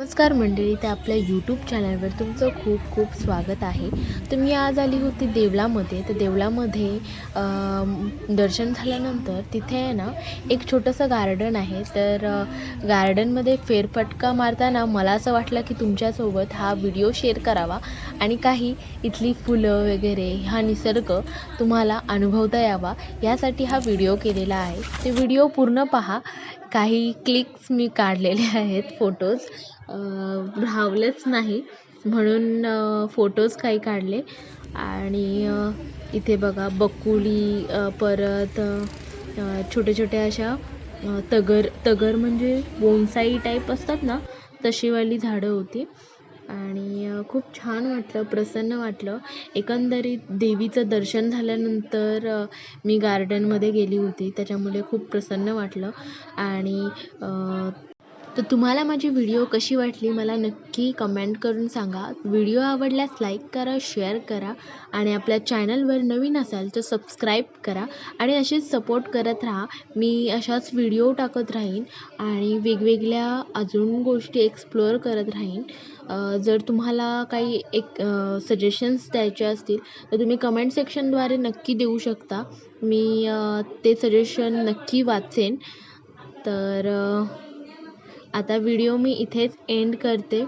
नमस्कार मंडळी त्या आपल्या यूट्यूब चॅनलवर तुमचं खूप खूप स्वागत आहे. तर मी आज आली होती देवळामध्ये. तर देवळामध्ये दर्शन झाल्यानंतर तिथे आहे ना एक छोटंसं गार्डन आहे. तर गार्डनमध्ये फेरफटका मारताना मला असं वाटलं की तुमच्यासोबत हा व्हिडिओ शेअर करावा आणि काही इथली फुलं वगैरे हा निसर्ग तुम्हाला अनुभवता यावा. यासाठी हा व्हिडिओ केलेला आहे. ते व्हिडिओ पूर्ण पहा. काही क्लिक्स मी काढलेले आहेत फोटोज राहवलेच नाही. म्हणून फोटोज काही काढले. आणि इथे बघा बकुली परत छोट्या छोट्या अशा तगर तगर म्हणजे बोनसाई टाईप असतात ना तशीवाली झाडं होती. आणि खूप छान वाटलं प्रसन्न वाटलं. एकंदरीत देवीचं दर्शन झाल्यानंतर मी गार्डनमध्ये गेली होती. त्याच्यामुळे खूप प्रसन्न वाटलं. आणि तर तुम्हाला माझी व्हिडिओ कशी वाटली मला नक्की कमेंट करून सांगा. व्हिडिओ आवडल्यास लाईक करा शेअर करा आणि आपल्या चॅनलवर नवीन असाल तर सबस्क्राईब करा आणि असेच सपोर्ट करत राहा. मी अशाच व्हिडिओ टाकत राहीन आणि वेगवेगळ्या अजून गोष्टी एक्सप्लोअर करत राहीन. जर तुम्हाला काही एक सजेशन्स द्यायचे असतील तर तुम्ही कमेंट सेक्शनद्वारे नक्की देऊ शकता. मी ते सजेशन नक्की वाचेन. तर आता व्हिडिओ मी इथेच एंड करते.